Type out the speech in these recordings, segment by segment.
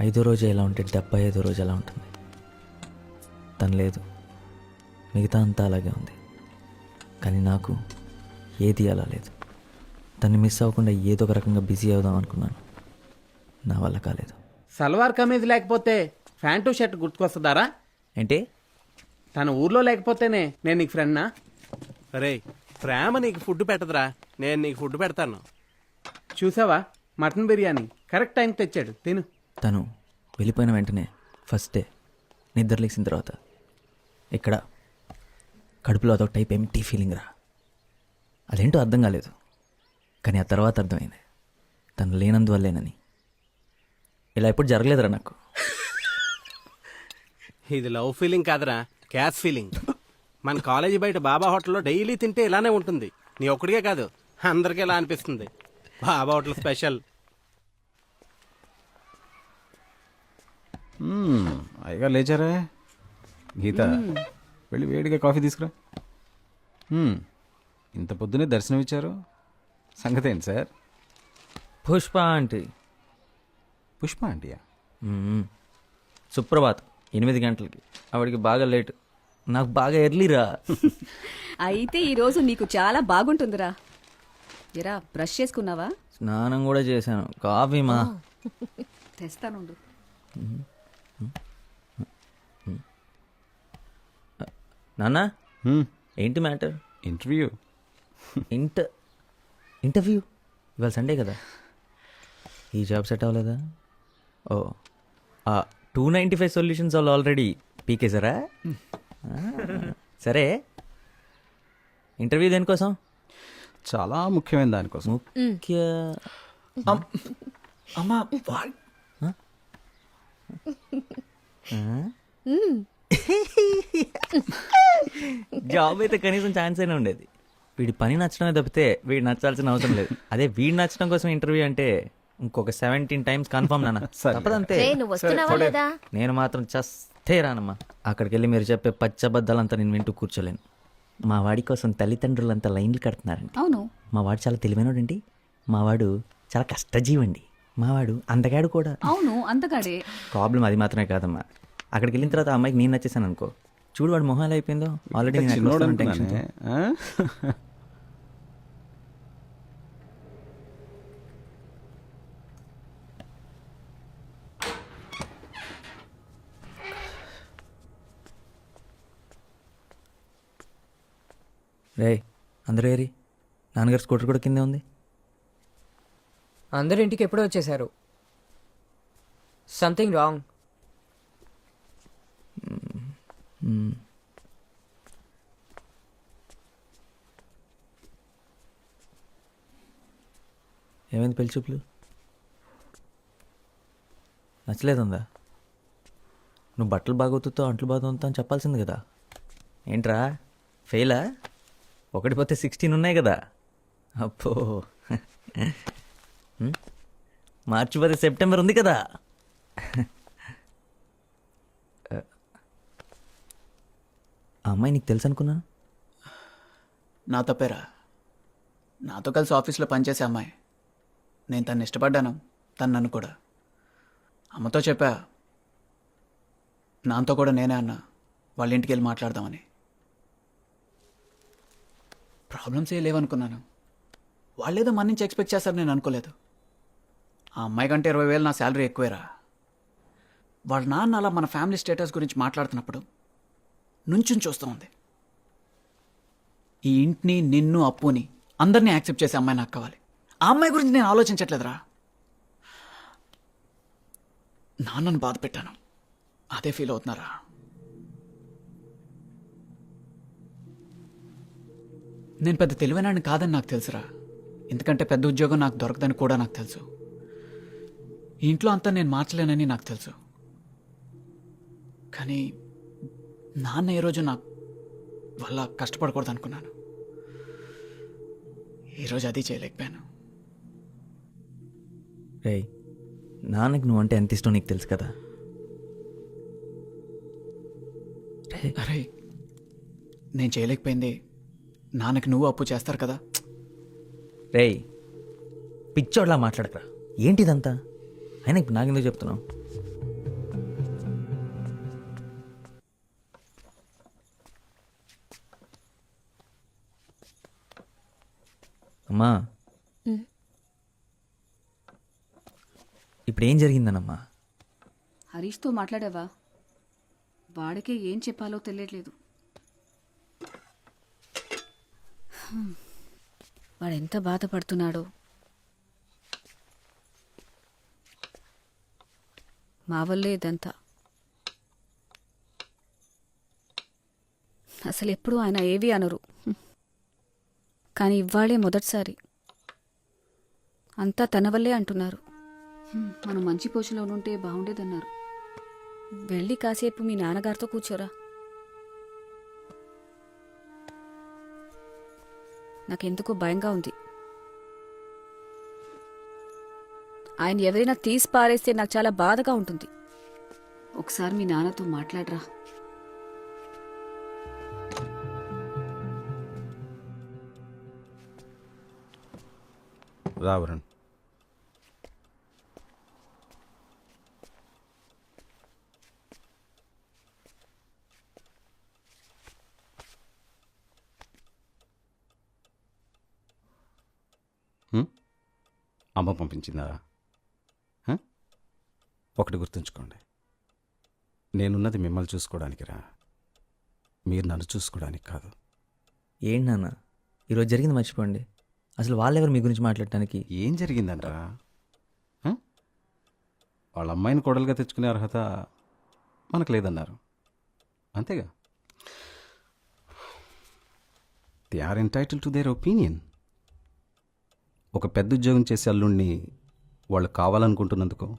ఐదో రోజు ఎలా ఉంటే డెబ్బై ఐదో రోజు ఎలా ఉంటుంది. తను లేదు. మిగతా అంతా అలాగే ఉంది. కానీ నాకు ఏది అలా లేదు. తన్ని మిస్ అవ్వకుండా ఏదో ఒక రకంగా బిజీ అవుదాం అనుకున్నాను. నా వల్ల కాలేదు. సల్వార్ కమీజ్ లేకపోతే ప్యాంటు షర్ట్ గుర్తుకొస్తుందారా? ఏంటి? తన ఊర్లో లేకపోతేనే నేను నీకు ఫ్రెండ్నా? అరే ప్రేమ నీకు ఫుడ్ పెట్టదురా. నేను నీకు ఫుడ్ పెడతాను. చూసావా? మటన్ బిర్యానీ. కరెక్ట్ టైంకి తెచ్చాడు. తిను. తను వెళ్ళిపోయిన వెంటనే ఫస్ట్ డే నిద్ర లేచిన తర్వాత ఇక్కడ కడుపులో అదొక టైప్ ఎంటీ ఫీలింగ్ రా. అదేంటో అర్థం కాలేదు. కానీ ఆ తర్వాత అర్థమైంది. తను లేనందువల్లేనని. ఇలా ఎప్పుడు జరగలేదురా నాకు. ఇది లవ్ ఫీలింగ్ కాదురా క్యాష్ ఫీలింగ్ మన కాలేజీ బయట బాబా హోటల్లో డైలీ తింటే ఇలానే ఉంటుంది. నీ ఒక్కడికే కాదు అందరికీ ఇలా అనిపిస్తుంది? బాబా హోటల్ స్పెషల్. మ్మ్, అయ్యగారు లేచారా? గీత వెళ్ళి వేడిగా కాఫీ తీసుకురా. ఇంత పొద్దునే దర్శనం ఇచ్చారు సంగతి ఏంటి సార్? పుష్ప ఆంటీ. పుష్ప ఆంటీయా. సుప్రభాత్ ఎనిమిది గంటలకి. ఆవిడికి బాగా లేట్. నాకు బాగా ఎర్లీరా. అయితే ఈరోజు నీకు చాలా బాగుంటుందిరా. ఎరా బ్రష్ చేసుకున్నావా? స్నానం కూడా చేశాను. కాఫీ మా. తెస్తానుండు. నాన్న? ఏంటి మ్యాటర్? ఇంటర్వ్యూ. ఇంట ఇంటర్వ్యూ? ఇవాళ సండే కదా. ఈ జాబ్ సెట్ అవ్వలేదా? ఓ ఆ టూ నైంటీ ఫైవ్ సొల్యూషన్స్ వాళ్ళు ఆల్రెడీ పీకేసారా సరే. ఇంటర్వ్యూ దేనికోసం? చాలా ముఖ్యమైన దానికోసం. ముఖ్య అమ్మా జాబ్ అయితే కనీసం ఛాన్స్ అయినా ఉండేది. వీడి పని నచ్చడమే తప్పితే వీడు నచ్చాల్సిన అవసరం లేదు. అదే వీడు నచ్చడం కోసం ఇంటర్వ్యూ అంటే ఇంకొక సెవెంటీన్ టైమ్స్ కన్ఫర్మ్ నాన్న. తప్పదంతే నేను మాత్రం చస్తే రానమ్మా. అక్కడికి వెళ్ళి మీరు చెప్పే పచ్చబద్దాలంతా నేను వింటూ కూర్చోలేను. మా వాడి కోసం తల్లిదండ్రులంతా లైన్లు కడుతున్నారండి అవును. మా వాడు చాలా తెలివైనడండి. మా వాడు చాలా కష్టజీవండి. మా వాడు అందగాడు కూడా. అవును అంతగాడే ప్రాబ్లం అది మాత్రమే కాదమ్మా. అక్కడికి వెళ్ళిన తర్వాత ఆ అమ్మాయికి నేను నచ్చేసాను అనుకో. చూడు వాడు మొహాలు అయిపోయిందో? ఆల్రెడీ నేను ఎక్కడ చిన్నోడు వస్తానో టెన్షన్తో. అనుకున్నానే ఆ? రేయ్ అందరూ ఏరి? నాన్నగారు స్కూటర్ కూడా కిందే ఉంది. అందరి ఇంటికి ఎప్పుడో వచ్చేశారు. సంథింగ్ రాంగ్ ఏమైంది పెళ్ళి చూపులు? నచ్చలేదుందా? నువ్వు బట్టలు బాగోతుతో అంట్లు బాగుతుందో అని చెప్పాల్సింది కదా. ఏంట్రా? ఫెయిలా ఒకటి పోతే సిక్స్టీన్ ఉన్నాయి కదా. అప్పో మార్చి పది సెప్టెంబర్ ఉంది కదా. ఆ అమ్మాయి నీకు తెలుసు అనుకున్నా? నా తప్పేరా. నాతో కలిసి ఆఫీస్లో పనిచేసే అమ్మాయి. నేను తను ఇష్టపడ్డాను తను నన్ను కూడా. అమ్మతో చెప్పా నాతో కూడా నేనే అన్నా వాళ్ళ ఇంటికి వెళ్ళి మాట్లాడదామని. ప్రాబ్లమ్స్ ఏ లేవనుకున్నాను. వాళ్ళేదో మన నుంచి ఎక్స్పెక్ట్ చేస్తారు నేను అనుకోలేదు. ఆ అమ్మాయి కంటే ఇరవై వేలు నా శాలరీ ఎక్కువేరా. వాళ్ళ నాన్న అలా మన ఫ్యామిలీ స్టేటస్ గురించి మాట్లాడుతున్నప్పుడు నుంచుని చూస్తూ ఉంది. ఈ ఇంటిని నిన్ను అప్పుని అందరినీ యాక్సెప్ట్ చేసే అమ్మాయి నాకు కావాలి. ఆ అమ్మాయి గురించి నేను ఆలోచించట్లేదురా. నాన్నను బాధ పెట్టాను. అదే ఫీల్ అవుతున్నారా? నేను పెద్ద తెలివైనాడిని కాదని నాకు తెలుసురా. ఎందుకంటే పెద్ద ఉద్యోగం నాకు దొరకదని కూడా నాకు తెలుసు. ఇంట్లో అంతా నేను మార్చలేనని నాకు తెలుసు. కానీ నాన్న ఏ రోజు నాకు వల్ల కష్టపడకూడదు అనుకున్నాను ఈరోజు అది చేయలేకపోయాను. రేయ్ నాన్నకి నువ్వు అంటే ఎంత ఇష్టం నీకు తెలుసు కదా? అరే నేను చేయలేకపోయింది. నాన్నకి నువ్వు అప్పు చేస్తారు కదా. రేయ్ పిచ్చోడ్లా మాట్లాడకరా. ఏంటిదంతా? అయినా ఇప్పుడు నాకెందుకు చెప్తున్నావు? అమ్మా. ఇప్పుడు ఏం జరిగిందనమ్మా హరీష్తో మాట్లాడావా? వాడికే ఏం చెప్పాలో తెలియట్లేదు. వాడెంత బాధపడుతున్నాడో. మా వల్లే ఇదంతా. అసలు ఎప్పుడు ఆయన ఏవి అనరు. కానీ ఇవాళే మొదటిసారి. అంతా తన వల్లే అంటున్నారు. మనం మంచి పోషలో ఉంటే బాగుండేదన్నారు. వెళ్ళి కాసేపు మీ నాన్నగారితో కూర్చోరా. నాకెందుకో భయంగా ఉంది. ఆయన ఎవరైనా తీసి పారేస్తే నాకు చాలా బాధగా ఉంటుంది. ఒకసారి మీ నాన్నతో మాట్లాడరా. రావరణ్ అమ్మ పంపించిందా? ఒకటి గుర్తుంచుకోండి. నేనున్నది మిమ్మల్ని చూసుకోవడానికి రా మీరు నన్ను చూసుకోవడానికి కాదు. ఏంటి నాన్న? ఈరోజు జరిగింది మర్చిపోండి. అసలు వాళ్ళెవరు మీ గురించి మాట్లాడటానికి? ఏం జరిగిందంటరా? వాళ్ళ అమ్మాయిని కోడలుగా తెచ్చుకునే అర్హత మనకు లేదన్నారు. అంతేగా? They are entitled to their opinion ఒక పెద్ద ఉద్యోగం చేసే అల్లుణ్ణి వాళ్ళు కావాలనుకుంటున్నందుకు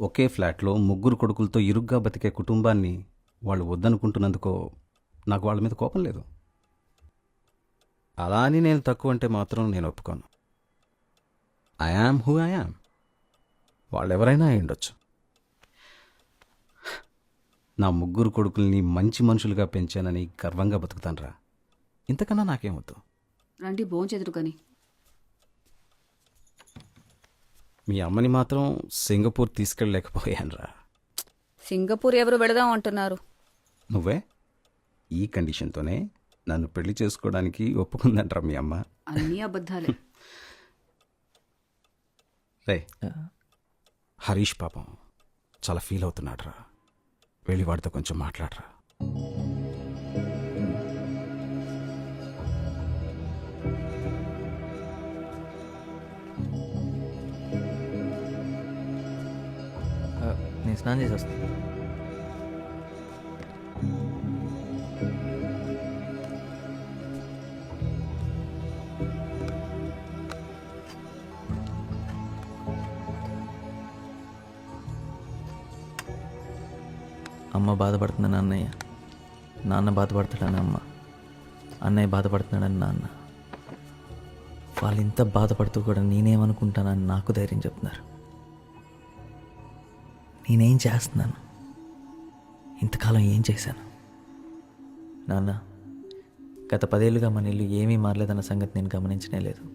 ఒకే ఫ్లాట్లో ముగ్గురు కొడుకులతో ఇరుగ్గా బతికే కుటుంబాన్ని వాళ్ళు వద్దనుకుంటున్నందుకో నాకు వాళ్ళ మీద కోపం లేదు. అలా అని నేను తక్కువ అంటే మాత్రం నేను ఒప్పుకోను. I am who I am వాళ్ళు ఎవరైనా ఉండొచ్చు. నా ముగ్గురు కొడుకుల్ని మంచి మనుషులుగా పెంచానని గర్వంగా బతుకుతానురా. ఇంతకన్నా నాకేమొద్దు రండి భోంచెదురు కానీ. మీ అమ్మని మాత్రం సింగపూర్ తీసుకెళ్ళలేకపోయానురా. సింగపూర్ ఎవరు వెళదాం అంటున్నారు? నువ్వే? ఈ కండిషన్తోనే నన్ను పెళ్ళి చేసుకోవడానికి ఒప్పుకుందంటరా మీ అమ్మ. అన్నీ అబద్ధాలే. రే హరీష్ పాపం చాలా ఫీల్ అవుతున్నాడురా. వెళ్ళి వాడితో కొంచెం మాట్లాడరా. స్నానం చేసి వస్తాను అమ్మ బాధపడుతుందని అన్నయ్య. నాన్న బాధపడతాడని అమ్మ. అన్నయ్య బాధపడుతున్నాడని నాన్న. వాళ్ళు ఇంత బాధపడుతూ కూడా నేనేమనుకుంటానని నాకు ధైర్యం చెప్తున్నారు. నేనేం చేస్తున్నాను? ఇంతకాలం ఏం చేశాను? నాన్న గత పదేళ్ళుగా మన ఇల్లు ఏమీ మారలేదన్న సంగతి నేను గమనించనే లేదు.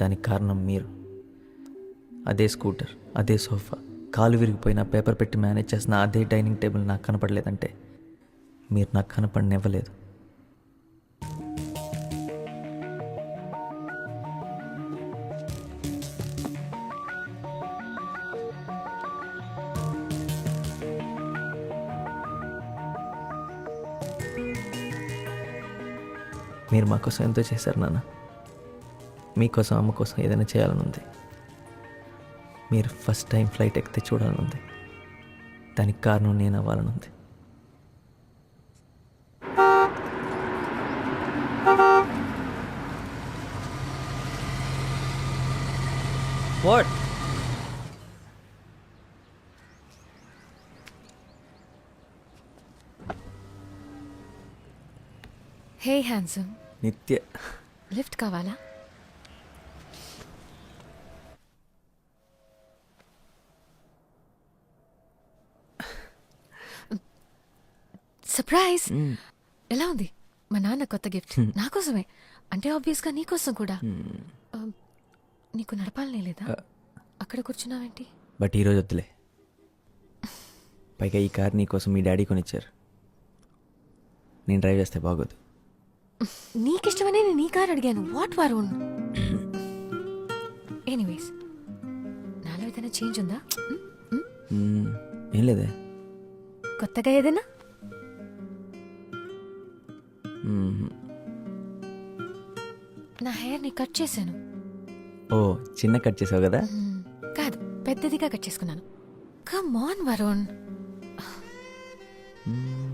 దానికి కారణం మీరు. అదే స్కూటర్ అదే సోఫా కాలు విరిగిపోయిన పేపర్ పెట్టి మేనేజ్ చేసిన అదే డైనింగ్ టేబుల్ నాకు కనపడలేదంటే మీరు నాకు కనపడనివ్వలేదు. మీరు మా కోసం ఎంతో చేశారు నాన్న. మీకోసం అమ్మ కోసం ఏదైనా చేయాలని ఉంది మీరు ఫస్ట్ టైం ఫ్లైట్ ఎక్కితే చూడాలని ఉంది దానికి కారణం నేను అవ్వాలని ఉంది what? Hey handsome Nithya. Lift కావాలా? సర్ప్రైజ్! ఎలా ఉంది? మా నాన్న కొత్త గిఫ్ట్. నా కోసమే. అంటే ఆబ్వియస్గా నీ కోసం కూడా. నీకు నడపాలనే లేదా? అక్కడ కూర్చున్నావేంటి? బట్ ఈరోజు వద్దులే. పైగా ఈ కార్ నీకోసం మీ డాడీ కొనిచ్చారు. నేను డ్రైవ్ చేస్తే బాగోదు. నీకిష్టమనే నేను నీ కారు అడిగాను. వాట్ వరుణ్ ఎనీవేస్ నాలో ఏదైనా చేంజ్ ఉందా? మ్? మ్? మ్మ్, ఏం లేదే. కొత్తగా ఏదైనా. నా హెయిర్ని కట్ చేశాను. ఓ చిన్న కట్ చేసావు కదా? కాదు పెద్దదిగా కట్ చేసుకున్నాను. కమ్ ఆన్ వరుణ్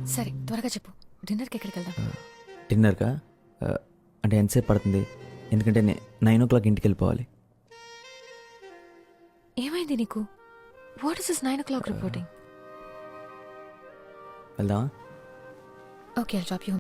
సరే త్వరగా చెప్పు. డిన్నర్కి ఎక్కడికి వెళ్దాం? డిన్నర్కా ఆ, అంటే ఎంతసేపు పడుతుంది? ఎందుకంటే నే నైన్ ఓ క్లాక్ ఇంటికి వెళ్ళిపోవాలి ఏమైంది నీకు? What is is nine o'clock reporting వెళ్దామా? Okay I'll drop you